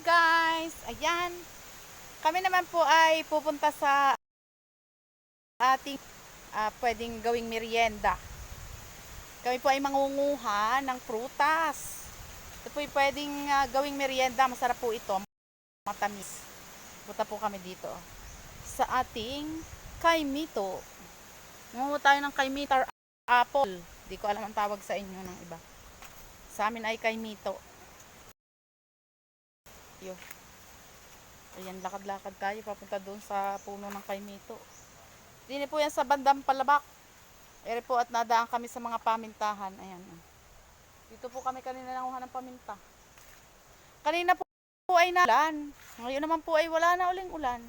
guys! Ayan. Kami naman po ay pupunta sa ating ah, pwedeng gawing merienda. Kami po ay mangunguha ng prutas. Ito po ay pwedeng ah, gawing merienda. Masarap po ito. Matamis. Punta po kami dito. Sa ating kaimito. Mangunguha tayo ng kaimito apple. Di ko alam ang tawag sa inyo ng iba. Sa amin ay kaimito. Yo. Ayan, lakad-lakad tayo papunta doon sa puno ng kaimito. Dini po yan sa bandang palabak. Ere po at nadaan kami sa mga pamintahan. Ayan. Dito po kami kanina nanguha ng paminta. Kanina po, po ay nalan. Ngayon naman po ay wala na uling ulan.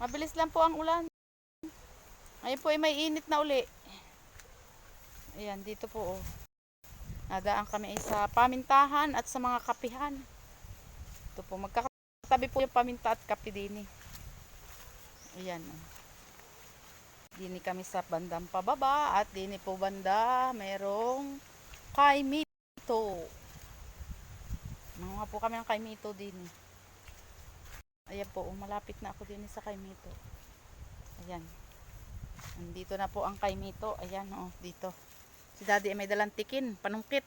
Mabilis lang po ang ulan. Ngayon po ay may init na uli. Ayan, dito po oh. Nadaan kami sa pamintahan at sa mga kapihan. Ito po, magkakatabi po yung paminta at kape din eh. Ayan. Dini kami sa bandang pababa at dini po banda merong kaimito. Mga po kami ng kaimito din. Ayan po, oh, malapit na ako din sa kaimito. Ayan. Nandito na po ang kaimito. Ayan, oh, dito. Si daddy ay may dalang tikin, panungkit.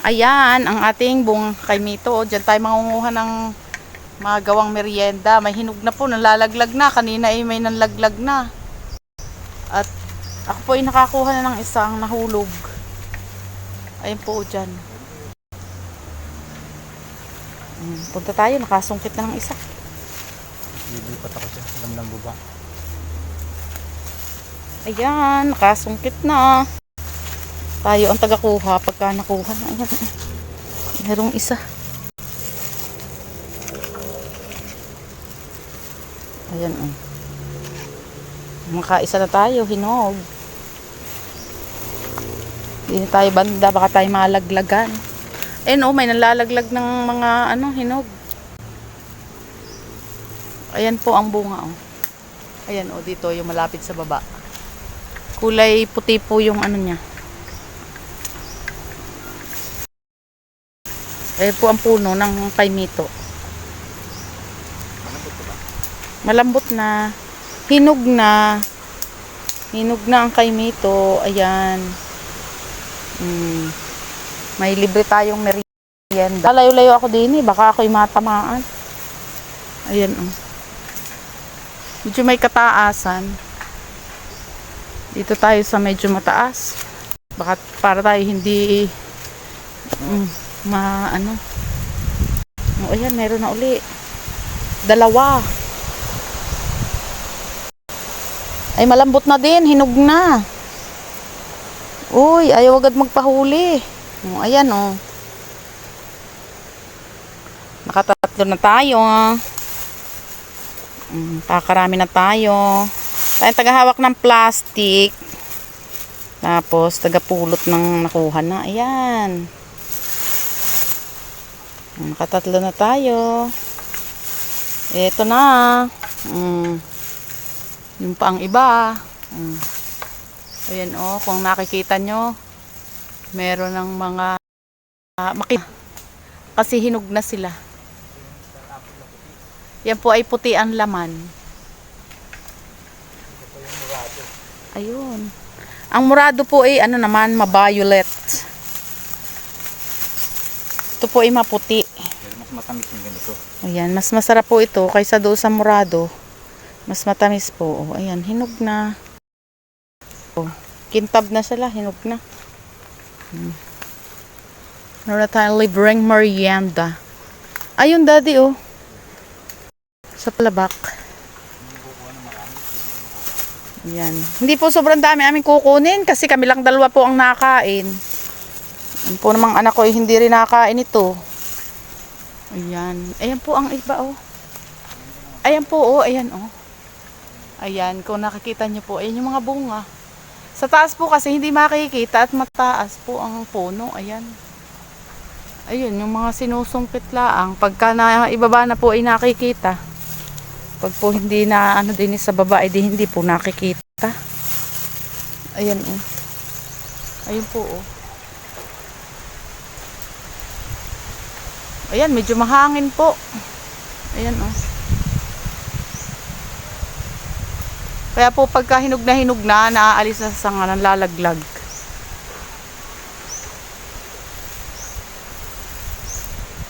Ayan, ang ating bung kaimito. Oh, Diyan tayo mangunguha ng mga gawang merienda. May hinog na po, nalalaglag na. Kanina ay may nanlaglag na. At ako po ay nakakuha na ng isang nahulog. Ayun po dyan. Mm, Punta tayo, nakasungkit na ng isa. Lilipat ako sa lamlang buba. Ayan, nakasungkit na. Tayo ang tagakuha pagka nakuha na. Ayan. Merong isa. Ayan oh. Makaisa na tayo, hinog. Hindi tayo banda, baka tayo malaglagan. Ayun oh, may nalalaglag ng mga ano, hinog. Ayan po ang bunga oh. Ayan oh, dito yung malapit sa baba. Kulay puti po yung ano niya. Ayan po ang puno ng kaimito. Malambot na. Hinog na. Hinog na ang kaimito. Ayan. Mm. May libre tayong merienda. Layo-layo ako din eh. Baka ako'y matamaan. Ayan oh. Medyo may kataasan. Dito tayo sa medyo mataas. Baka para tayo hindi mm, ma ano. O ayan, meron na uli. Dalawa. Ay malambot na din, hinog na. Uy, ayaw agad magpahuli. O, ayan oh. Nakatatlo na tayo. Mm, kakarami na tayo. Tayo tagahawak ng plastic. Tapos tagapulot ng nakuha na. Ayan. Mm, Nakatatlo na tayo. Ito na. Mm. Yung pa ang iba. Mm. Ayan oh, kung nakikita nyo, meron ng mga uh, maki- kasi hinog na sila. Yan po ay puti ang laman. Ayun. Ang murado po ay ano naman, ma-violet. Ito po ay maputi. Ganito. Ayan, mas masarap po ito kaysa doon sa murado. Mas matamis po. Oh, ayan, hinog na. Oh, kintab na sila, hinog na. Hmm. Meron na tayong libreng merienda. Ayun, daddy, oh. Sa palabak. Ayan. Hindi po sobrang dami aming kukunin kasi kami lang dalawa po ang nakain. Yan po namang anak ko ay hindi rin nakain ito. Ayan. Ayan po ang iba, oh. Ayan po, oh. Ayan, oh. Ayan, kung nakikita niyo po, ayan yung mga bunga. Sa taas po kasi hindi makikita at mataas po ang puno. Ayan. Ayun, yung mga sinusungkit laang. Pagka na ibaba na po ay nakikita. Pag po hindi na ano din sa baba, ay di hindi po nakikita. Ayan, oh. Ayun po, oh. Ayan, medyo mahangin po. Ayan oh. Kaya po pagka hinog na hinog na, naaalis na sa sanga, lalaglag.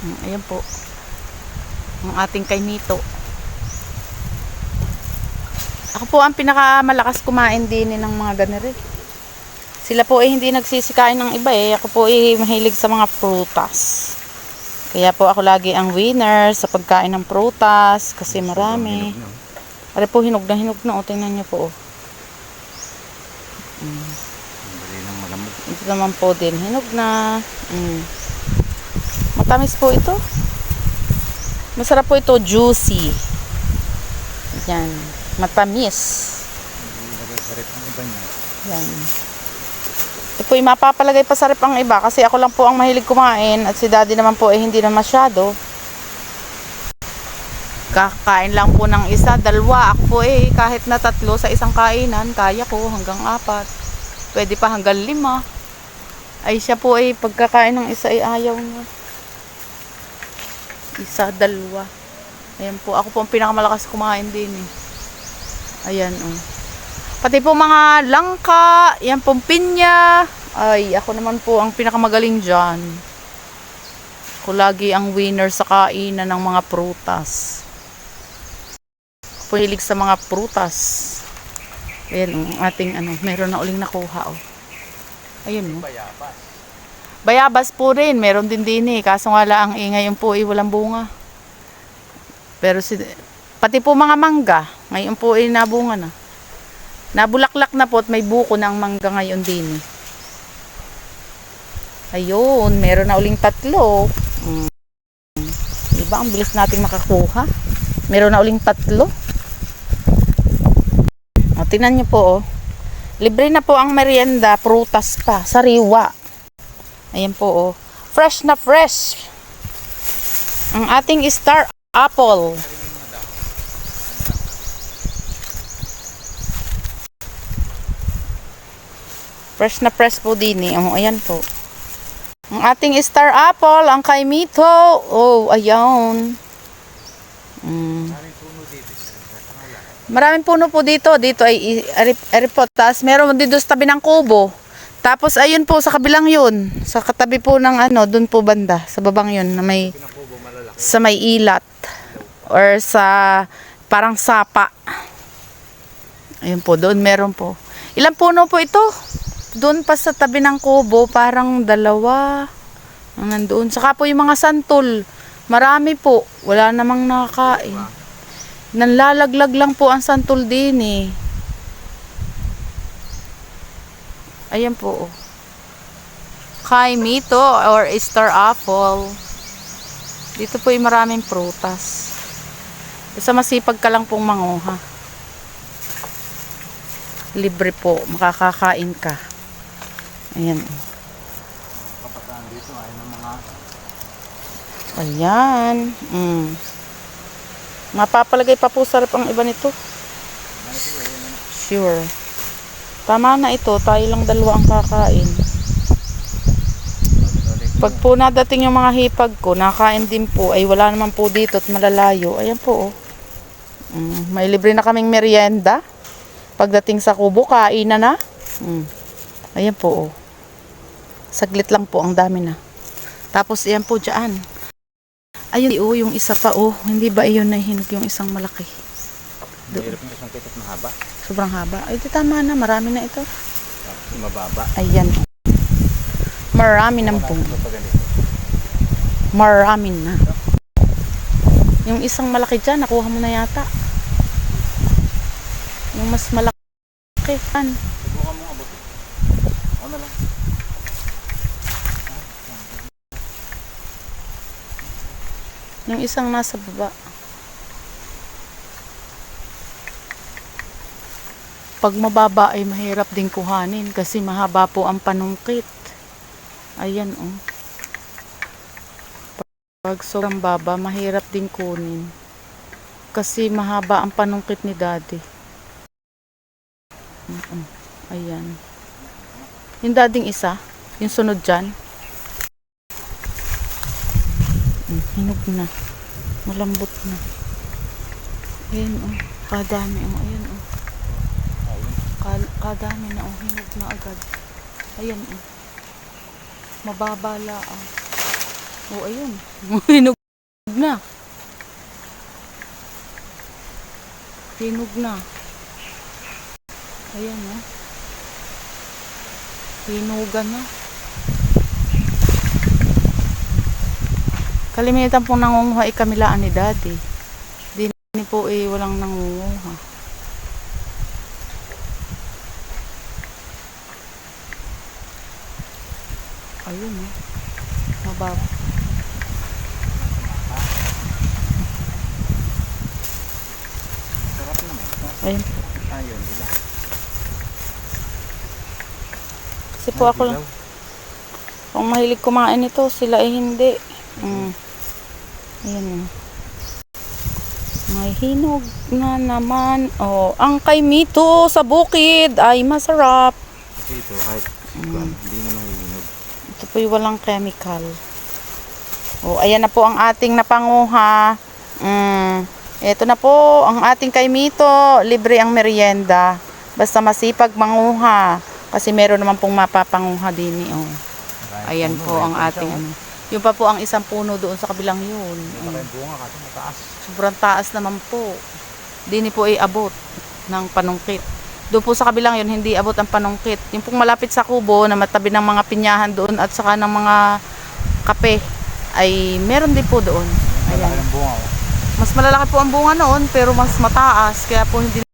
Mm, Ayan po. Ang ating kainito. Ako po ang pinakamalakas kumain din ng mga ganere. Sila po ay hindi nagsisikain ng iba eh. Ako po ay mahilig sa mga prutas. Kaya po ako lagi ang winner sa pagkain ng prutas kasi marami. Ari po hinog na hinog na. O, tingnan niyo po. Oh. Malamog. Ito naman po din. Hinog na. Mm. Matamis po ito. Masarap po ito. Juicy. Yan. Matamis. Yan. Ito po, mapapalagay pa sa rep ang iba kasi ako lang po ang mahilig kumain at si daddy naman po ay hindi na masyado. Kakain lang po ng isa, dalawa. Ako po eh, kahit na tatlo sa isang kainan, kaya ko hanggang apat. Pwede pa hanggang lima. Ay siya po ay pagkakain ng isa ay ayaw niya. Isa, dalawa. Ayan po, ako po ang pinakamalakas kumain din eh. Ayan oh. Pati po mga langka, yan pong pinya. Ay, ako naman po ang pinakamagaling dyan. Ako lagi ang winner sa kainan ng mga prutas. Puhilig sa mga prutas. Ayan, ang ating ano, meron na uling nakuha. Oh. Ayun, oh. Bayabas. Bayabas po rin, meron din din eh. Kaso nga lang, eh, ngayon po ay walang bunga. Pero si, pati po mga mangga, ngayon po ay nabunga na. Nabulaklak na po at may buko ng mangga ngayon din. Ayun, meron na uling tatlo. Mm. Diba, ang bilis nating makakuha. Meron na uling tatlo. O, tingnan nyo po oh. Libre na po ang merienda, prutas pa, sariwa. Ayan po, oh. Fresh na fresh. Ang ating star apple. Fresh na fresh po din eh. Oh, ayan po. Ang ating star apple, ang kay Mito. Oh, ayan. Mm. Maraming puno po dito. Dito ay po. Tapos meron dito sa tabi ng kubo. Tapos ayun po sa kabilang yun. Sa katabi po ng ano, dun po banda. Sa babang yun na may sa may ilat or sa parang sapa. Ayun po, doon meron po. Ilang puno po ito? Doon pa sa tabi ng kubo, parang dalawa. Nandoon. Saka po yung mga santol. Marami po. Wala namang nakakain. Nanlalaglag lang po ang santol din eh. Ayan po. oh. Kaimito or star apple. Dito po yung maraming prutas. Basta masipag ka lang pong manguha. Libre po. Makakakain ka. Ayan. Kapataan dito ay ng mga Ayan. Mm. Mapapalagay pa po sarap ang iba nito. Sure. Tama na ito. Tayo lang dalawa ang kakain. Pag po nadating yung mga hipag ko, nakain din po, ay wala naman po dito at malalayo. Ayan po, oh. Mm, may libre na kaming merienda. Pagdating sa kubo, kain na na. Mm. Ayan po, oh. Saglit lang po, ang dami na. Tapos, ayan po dyan. Ayun, oh, yung isa pa, oh. Hindi ba iyon na hinog yung isang malaki? Mahirap yung isang kitot mahaba. Sobrang haba. Ay, di tama na. Marami na ito. Yung mababa. Ayan. Marami pa ganito. Marami na. Yung isang malaki dyan, nakuha mo na yata. Yung mas malaki. Yan. Subukan mo abutin. Ako na lang. Yung isang nasa baba. Pag mababa ay mahirap din kuhanin kasi mahaba po ang panungkit. Ayan oh. Pag sobrang baba, mahirap din kunin. Kasi mahaba ang panungkit ni daddy. Mm-mm. Ayan. Yung dading isa, yung sunod dyan. Mm, Hinog na. Malambot na. Ayan oh. Kadami oh. Ayan oh. Ayun. Kal- kadami na oh. Hinog na agad. Ayan oh. Mababala ah. Oh, ayun. Hinog na. Hinog na. Ayan oh. Hinugan na. Kalimitan pong nangunguha ay kamilaan ni daddy. Di ni po eh walang nangunguha. Ayun eh. Mababa. Sarap naman. Ayun. Ayun, nila. Kasi po ako lang. Kung mahilig kumain ito, sila ay hindi. Mm. Ayan oh. May hinog na naman. Oh, ang kay Mito sa bukid ay masarap. Ito, kahit Mm. hindi na nangihinog. Ito po'y walang chemical. O, ayan na po ang ating napanguha. Mm. Ito na po, ang ating kay Mito. Libre ang merienda. Basta masipag manguha. Kasi meron naman pong mapapanguha din. eh, Oh. Ayan puno, po ang ating siya, ano. Yung pa po ang isang puno doon sa kabilang yun. oh. Mm. Bunga kasi mataas. Sobrang taas naman po. Dini po ay abot ng panungkit. Doon po sa kabilang yun, hindi abot ang panungkit. Yung pong malapit sa kubo na matabi ng mga pinyahan doon at saka ng mga kape ay meron din po doon. Malaki Ayan. bunga. oh. Mas malalaki po ang bunga noon pero mas mataas kaya po hindi